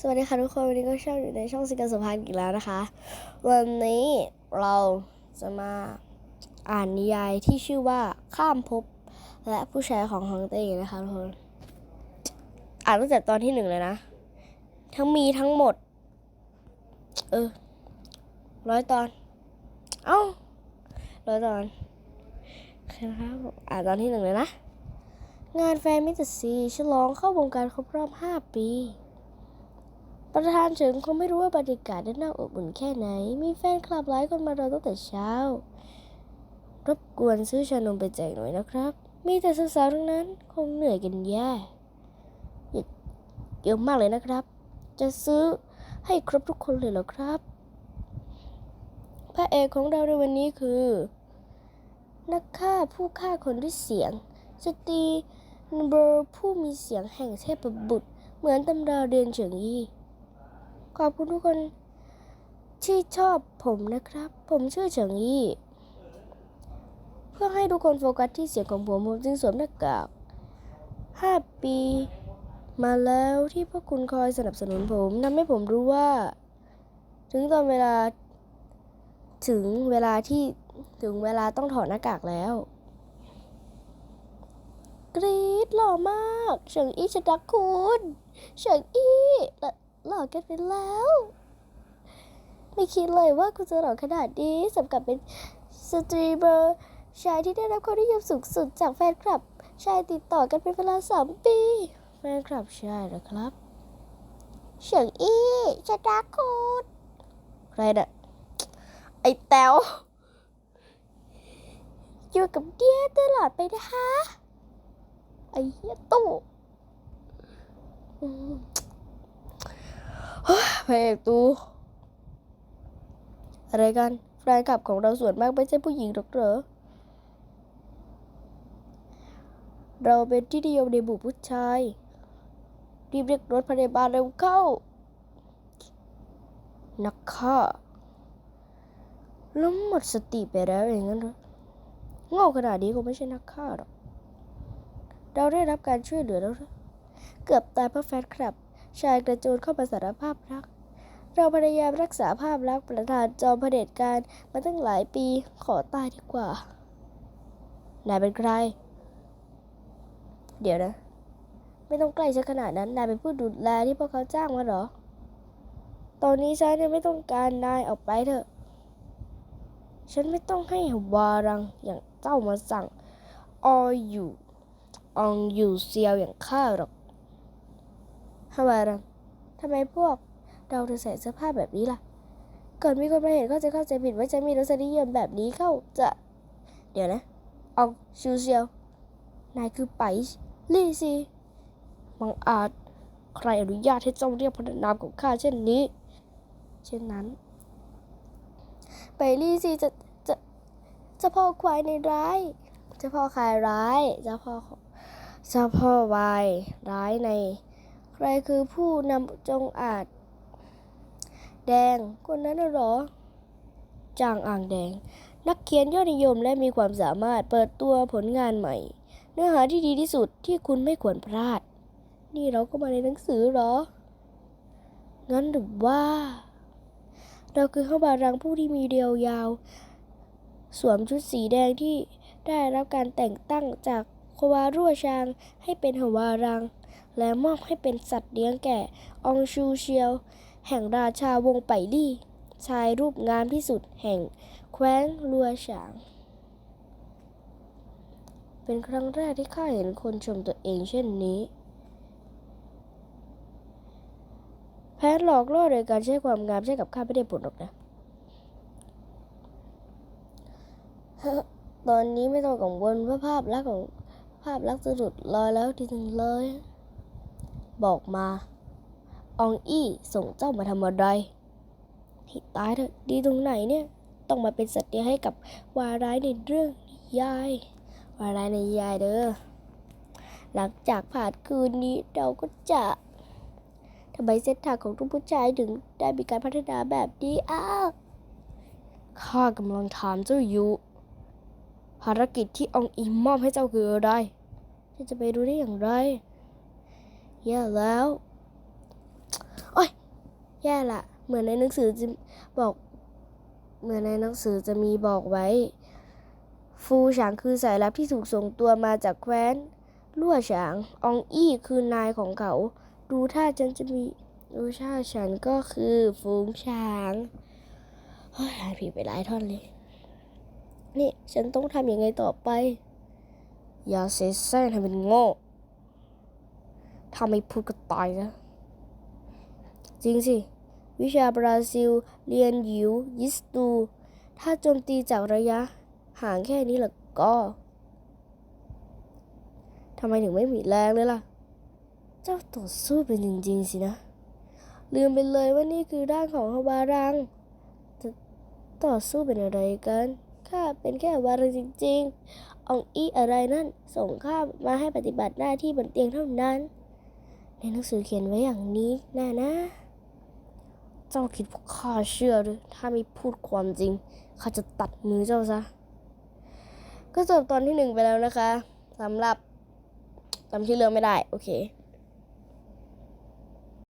สวัสดีค่ะทุกคน วันนี้ก็ช่องอยู่ในช่องสิงห์สุภาพอีกแล้วนะคะ วันนี้เราจะมาอ่านนิยายที่ชื่อว่าข้ามภพและผู้ชายของฮองเต้นะคะทุกคนอ่านตั้งแต่ตอนที่หนึ่งเลยนะ ทั้งมีทั้งหมด เออร้อยตอน เอ้าร้อยตอนคนะครับอ่านตอนที่หนึ่งเลยนะ งานแฟนมิเตรซีฉลองเข้าวงการครบรอบ5ปี ประธานเฉิงคงไม่รู้ว่าบรรยากาศด้านนอกอบอุ่นแค่ไหน มีแฟนคลับหลายคนมารอตั้งแต่เช้า รบกวนซื้อชานมไปแจกหน่อยนะครับ มีแต่สาวๆทั้งนั้นคงเหนื่อยกันแย่เยอะมากเลยนะครับ จะซื้อให้ครบทุกคนเลยเหรอครับ พระเอกของเราในวันนี้คือ นักฆ่าผู้ฆ่าคนด้วยเสียง สตรีเบอร์ผู้มีเสียงแห่งเทพบุตร เหมือนตำราเรียนเฉิงยี่ ขอบคุณทุกคนที่ชอบผมนะครับ ผมชื่อเฉิงยี่เพื่อให้ทุกคนโฟกัสที่เสียงของผมผมจึงสวมหน้ากากห้าปี มาแล้วที่พวกคุณคอยสนับสนุนผมทำให้ผมรู้ว่า ถึงตอนเวลา ถึงเวลาที่ถึงเวลาต้องถอดหน้ากากแล้ว กรี๊ดหล่อมาก เฉิงอี้ฉันรักคุณ เฉิงอี้ หล่อหล่อกันไปแล้ว ไม่คิดเลยว่าคุณจะหล่อขนาดนี้สำกับเป็นสตรีมเมอร์ชายที่ได้รับความนิยมสูงสุดจากแฟนคลับ ชายติดต่อกันเป็นเวลาสามปี แฟนคลับชายนะครับ เฉิงอี้ฉันรักคุณใครน่ะ ไอ้แต้วอยู่กับเดียตลอดไปนะคะ ไอ้เหี้ยตู้ พระเอกตูอะไรกันแฟนคลับของเราส่วนมากไม่ใช่ผู้หญิงหรอกเหรอ เราเป็นที่นิยมในหมู่ผู้ชาย รีบเรียกรถพยาบาลเร็วเข้า นักฆ่าล้มหมดสติไปแล้วอย่างนั้นหรอง่ขนาดนี้คงไม่ใช่นักฆ่าหรอก เราได้รับการช่วยเหลือแล้ว เกือบตายเพราะแฟนคลับ ชายกระโจนเข้ามาสารภาพรัก เราพยายามรักษาภาพลักษณ์ประธานจอมเผด็จการมาตั้งหลายปีขอตายดีกว่า นายเป็นใคร เดี๋ยวนะ ไม่ต้องใกล้ฉันขนาดนั้น นายเป็นผู้ดูแลที่พวกเขาจ้างมาหรอ ตอนนี้ฉันไม่ต้องการนายออกไปเถอะ ฉันไม่ต้องให้วารังอย่างเจ้ามาสั่งอออยู่อองอยู่เซียวอย่างข้าหรอก ฮาวารังทำไมพวกเราถึงใส่เสื้อผ้าแบบนี้ล่ะ เกิดมีคนมาเห็นก็จะเข้าใจผิดว่าจะมีรสนิยมแบบนี้เข้าจะ เดี๋ยวนะอองชูเซียวนายคือไปลี่ซีบังอาจ ใครอนุญาตให้เจ้าเรียกพระนามของข้าเช่นนี้ เช่นนั้น ไปลี่ซีจะจะจะพ่อควายในร้ายจ้าพ่อคายร้ายจ้าพ่อจ้าพ่อวายร้ายใน ใครคือผู้นำจงอาจ แดงคนนั้นหรอ จางอ่างแดง นักเขียนยอดนิยมและมีความสามารถเปิดตัวผลงานใหม่ เนื้อหาที่ดีที่สุดที่คุณไม่ควรพลาด นี่เราก็มาในหนังสือหรอ งั้นหรือว่า เราคือข้าวบารังผู้ที่มีเรียวยาว สวมชุดสีแดงที่ได้รับการแต่งตั้งจากควารั่วชางให้เป็นหวารัง และมอบให้เป็นสัตว์เลี้ยงแก่อองชูเชียว แห่งราชาวงศ์ไปลี่ ชายรูปงามที่สุดแห่งแคว้นลัวฉาง เป็นครั้งแรกที่ข้าเห็นคนชมตัวเองเช่นนี้แผนหลอกล่อโดยการใช้ความงามใช้กับข้าไม่ได้ผลหรอกนะ ตอนนี้ไม่ต้องกังวลว่าภาพลักษณ์ของภาพลักษณ์จะหลุดลอยแล้วทีนึงเลย บอกมา อองอี้ส่งเจ้ามาทำอะไรให้ตายเถอะดีตรงไหนเนี่ย ต้องมาเป็นสัตว์เลี้ยงให้กับวาร้ายในเรื่องยายวาร้ายในยายเด้อ หลังจากผ่านคืนนี้เราก็จะทำไมเส้นทางของทุกผู้ชายถึงได้มีการพัฒนาแบบนี้อ้าวข้ากำลังถามเจ้าอยู่ ภารกิจที่อองอิมมอบให้เจ้าคืออะไรเจ้าจะไปรู้ได้อย่างไร แย่แล้วแย่ละ เหมือนในหนังสือจะบอก เหมือนในหนังสือจะมีบอกไว้ ฟูฉางคือสายลับที่ถูกส่งตัวมาจากแคว้นลั่วฉาง อองอี้คือนายของเขา ดูท่าฉันจะมีดูท่าฉันก็คือฟูงช้างเฮ้ยอ่านผิดไปหลายท่อนเลย นี่ ฉันต้องทำยังไงต่อไป อย่าเสแสร้งให้มันโง่ ถ้าไม่พูดก็ตายนะ จริงสิ วิชาบราซิล เรียนยิว ยิสตู ถ้าโจมตีจากระยะ ห่างแค่นี้ล่ะก็ทำไมถึงไม่มีแรงเลยล่ะ เจ้าต่อสู้เป็นจริงๆสินะ ลืมไปเลยว่านี่คือด้านของฮวารังจะต่อสู้เป็นอะไรกันข้าเป็นแค่วารังจริง ๆ อองอีอะไรนั่น ส่งข้ามาให้ปฏิบัติหน้าที่บนเตียงเท่านั้น ในหนังสือเขียนไว้อย่างนี้แน่นะ เจ้าคิดว่าข้าเชื่อหรือ ถ้าไม่พูดความจริง ข้าจะตัดมือเจ้าซะ ก็จบตอนที่หนึ่งไปแล้วนะคะสำหรับจำชื่อเรื่องไม่ได้ โอเค